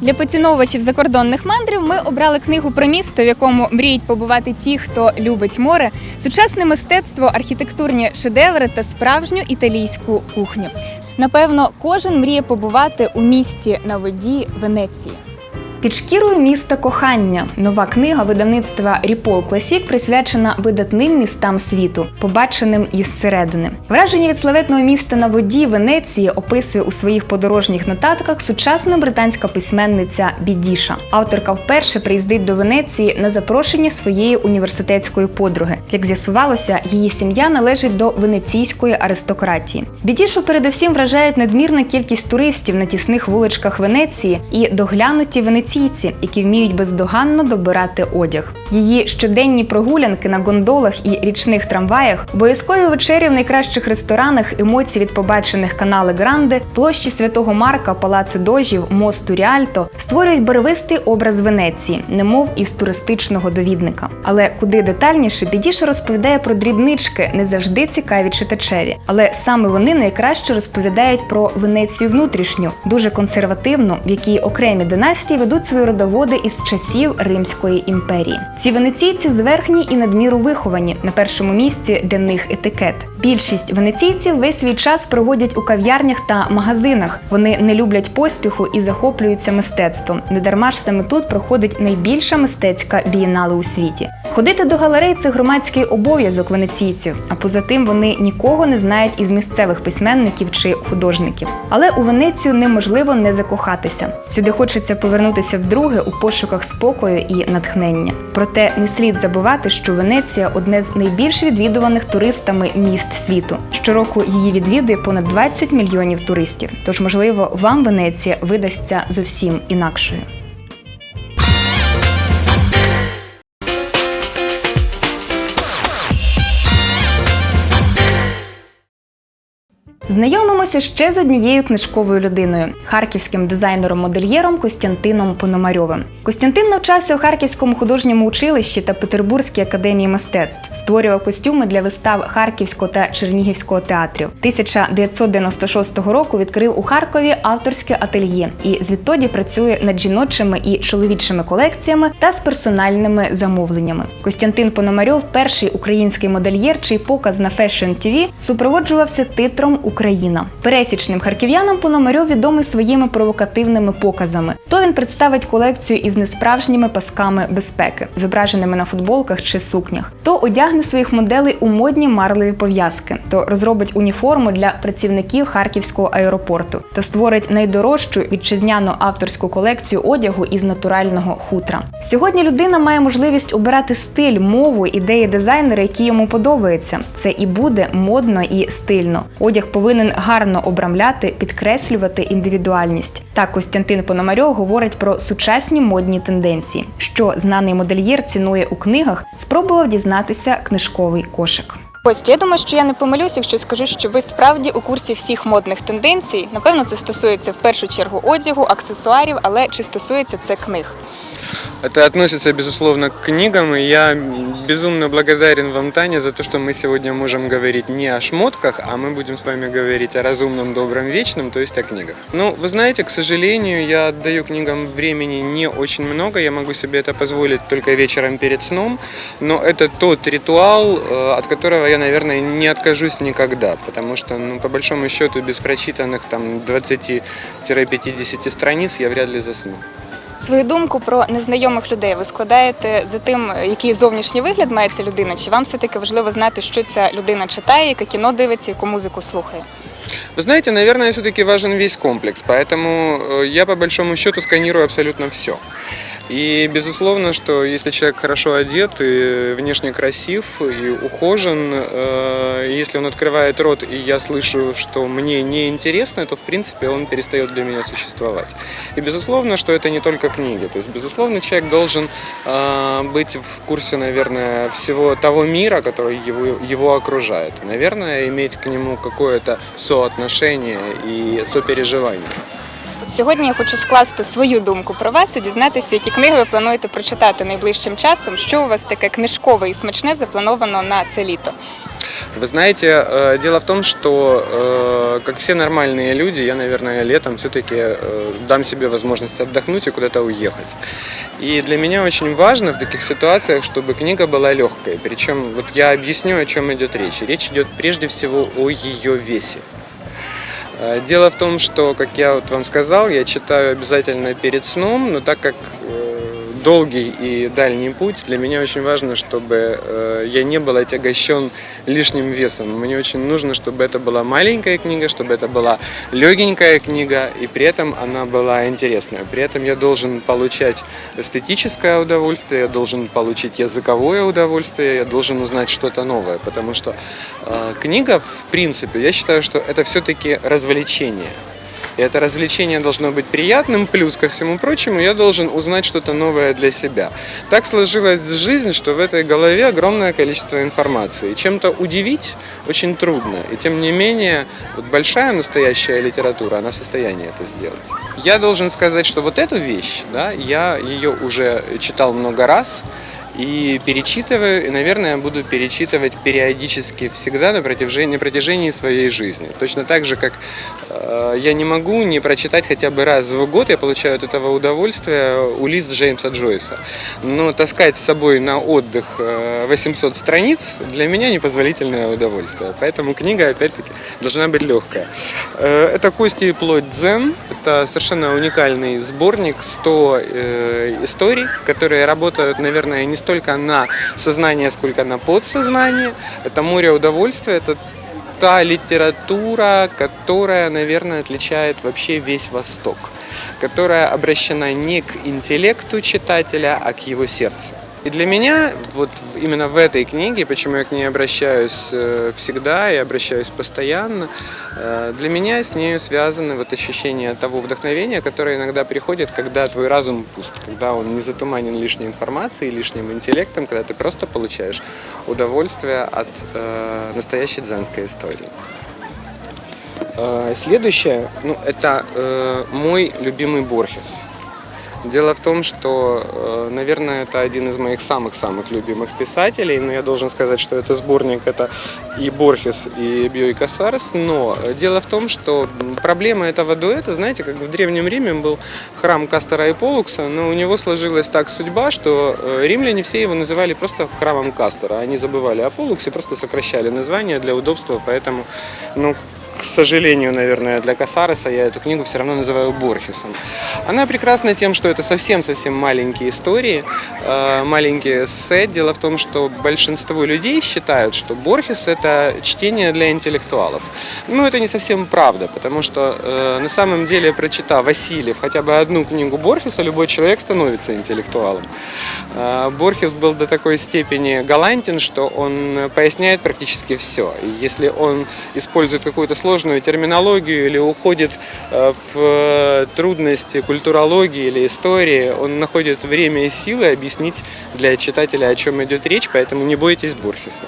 Для поціновувачів закордонних мандрів ми обрали книгу про місто, в якому мріють побувати ті, хто любить море, сучасне мистецтво, архітектурні шедеври та справжню італійську кухню. Напевно, кожен мріє побувати у місті на воді Венеції. Під шкірою міста кохання нова книга видавництва Ріпол Класік присвячена видатним містам світу, побаченим із середини. Враження від славетного міста на воді Венеції описує у своїх подорожніх нотатках сучасна британська письменниця Бідіша. Авторка вперше приїздить до Венеції на запрошення своєї університетської подруги. Як з'ясувалося, її сім'я належить до венеційської аристократії. Бідішу передусім вражають надмірна кількість туристів на тісних вуличках Венеції і доглянуті венеційці, які вміють бездоганно добирати одяг. Її щоденні прогулянки на гондолах і річних трамваях, обов'язкові вечері в найкращих ресторанах, емоції від побачених канали Гранде, площі Святого Марка, Палацу Дожів, мосту Ріальто створюють барвистий образ Венеції, немов із туристичного довідника. Але куди детальніше Бідіша розповідає про дрібнички, не завжди цікаві читачеві. Але саме вони найкраще розповідають про Венецію внутрішню, дуже консервативну, в якій окремі династії ведуть свої родоводи із часів Римської імперії. Ці венеційці зверхні і надміру виховані. На першому місці для них етикет. Більшість венеційців весь свій час проводять у кав'ярнях та магазинах. Вони не люблять поспіху і захоплюються мистецтвом. Недарма ж саме тут проходить найбільша мистецька бієнале у світі. Ходити до галерей це громадський обов'язок венеційців. А поза тим вони нікого не знають із місцевих письменників чи художників. Але у Венецію неможливо не закохатися. Сюди хочеться повернутися вдруге у пошуках спокою і натхнення. Проте не слід забувати, що Венеція одне з найбільш відвідуваних туристами міст світу. Щороку її відвідує понад 20 мільйонів туристів. Тож, можливо, вам Венеція видасться зовсім інакшою. Знайомимося ще з однією книжковою людиною харківським дизайнером-модельєром Костянтином Пономарьовим. Костянтин навчався у Харківському художньому училищі та Петербурзькій академії мистецтв, створював костюми для вистав Харківського та Чернігівського театрів. 1996 року відкрив у Харкові авторське ательє і звідтоді працює над жіночими і чоловічими колекціями та з персональними замовленнями. Костянтин Пономарьов перший український модельєр, чий показ на Fashion TV супроводжувався титром Україна. Пересічним харків'янам Пономарьов відомий своїми провокативними показами. То він представить колекцію із несправжніми пасками безпеки, зображеними на футболках чи сукнях, то одягне своїх моделей у модні марливі пов'язки, то розробить уніформу для працівників харківського аеропорту, то створить найдорожчу вітчизняну авторську колекцію одягу із натурального хутра. Сьогодні людина має можливість обирати стиль, мову, ідеї дизайнера, які йому подобаються. Це і буде модно і стильно. Одяг повинен гарно обрамляти, підкреслювати індивідуальність. Так Костянтин Пономарьов говорить про сучасні модні тенденції. Що знаний модельєр цінує у книгах, спробував дізнатися книжковий кошик. Костя, я думаю, що я не помилюсь, якщо скажу, що ви справді у курсі всіх модних тенденцій. Напевно, це стосується в першу чергу одягу, аксесуарів, але чи стосується це книг? Это относится, безусловно, к книгам, и я безумно благодарен вам, Таня, за то, что мы сегодня можем говорить не о шмотках, а мы будем с вами говорить о разумном, добром, вечном, то есть о книгах. Ну, вы знаете, к сожалению, я отдаю книгам времени не очень много, я могу себе это позволить только вечером перед сном, но это тот ритуал, э, от которого я, наверное, не откажусь никогда, потому что, ну, по большому счету, без прочитанных там 20-50 страниц я вряд ли засну. Свою думку про незнайомих людей ви складаєте за тим, який зовнішній вигляд має ця людина, чи вам все-таки важливо знати, що ця людина читає, яке кіно дивиться, яку музику слухає? Вы знаете, наверное, все-таки важен весь комплекс, поэтому э, я по большому счету сканирую абсолютно все. И безусловно, что если человек хорошо одет и внешне красив и ухожен, э, если он открывает рот и я слышу, что мне неинтересно, то в принципе он перестает для меня существовать. И безусловно, что это не только книги. То есть, безусловно, человек должен э, быть в курсе, наверное, всего того мира, который его, его окружает. Наверное, иметь к нему какое-то соотношение и сопереживание. От Сьогодні я хочу скласти свою думку про вас і дізнатися, які книги ви плануєте прочитати найближчим часом. Що у вас таке книжкове і смачне заплановано на це літо? Вы знаете, э, дело в том, что, э, как все нормальные люди, я, наверное, летом все-таки дам себе возможность отдохнуть и куда-то уехать. И для меня очень важно в таких ситуациях, чтобы книга была легкой. Причем, вот я объясню, о чем идет речь. Речь идет прежде всего о ее весе. Э, Дело в том, что, как я вот вам сказал, я читаю обязательно перед сном, но так как э, долгий и дальний путь, для меня очень важно, чтобы э, я не был отягощен лишним весом. Мне очень нужно, чтобы это была маленькая книга, чтобы это была легенькая книга, и при этом она была интересная. При этом я должен получать эстетическое удовольствие, я должен получить языковое удовольствие, я должен узнать что-то новое, потому что э, книга, в принципе, я считаю, что это все-таки развлечение. И это развлечение должно быть приятным, плюс ко всему прочему я должен узнать что-то новое для себя. Так сложилась жизнь, что в этой голове огромное количество информации. Чем-то удивить очень трудно. И тем не менее, вот большая настоящая литература, она в состоянии это сделать. Я должен сказать, что вот эту вещь, да, я ее уже читал много раз, и перечитываю, и, наверное, буду перечитывать периодически всегда на протяжении, на протяжении своей жизни. Точно так же, как э, я не могу не прочитать хотя бы раз в год, я получаю от этого удовольствие, Улис Джеймса Джойса. Но таскать с собой на отдых э, 800 страниц для меня непозволительное удовольствие. Поэтому книга, опять-таки, должна быть легкая. Э, это «Кости и плоть Дзен». Это совершенно уникальный сборник, 100 э, историй, которые работают, наверное, не столько на сознание, сколько на подсознание. Это море удовольствия, это та литература, которая, наверное, отличает вообще весь Восток, которая обращена не к интеллекту читателя, а к его сердцу. И для меня вот именно в этой книге, почему я к ней обращаюсь э, всегда и обращаюсь постоянно, э, для меня с нею связано вот ощущение того вдохновения, которое иногда приходит, когда твой разум пуст, когда он не затуманен лишней информацией, лишним интеллектом, когда ты просто получаешь удовольствие от э, настоящей дзенской истории. Следующее, ну, это э, мой любимый Борхес. Дело в том, что, э, наверное, это один из моих самых-самых любимых писателей, но я должен сказать, что это сборник, это и Борхес, и Бьой Касарес, но э, дело в том, что проблема этого дуэта, знаете, как в Древнем Риме был храм Кастора и Полукса, но у него сложилась так судьба, что э, римляне все его называли просто храмом Кастора, они забывали о Полуксе, просто сокращали название для удобства, поэтому, ну, к сожалению, наверное, для Касареса я эту книгу все равно называю Борхесом. Она прекрасна тем, что это совсем-совсем маленькие истории, э, маленькие эссе. Дело в том, что большинство людей считают, что Борхес – это чтение для интеллектуалов. Ну, это не совсем правда, потому что э, на самом деле, прочитав Васильев хотя бы одну книгу Борхеса, любой человек становится интеллектуалом. Э, Борхес был до такой степени галантен, что он поясняет практически все. Если он использует какую-то сложную терминологию или уходит э, в трудности культурологии или истории, он находит время и силы объяснить для читателя, о чем идет речь, поэтому не бойтесь Борхеса.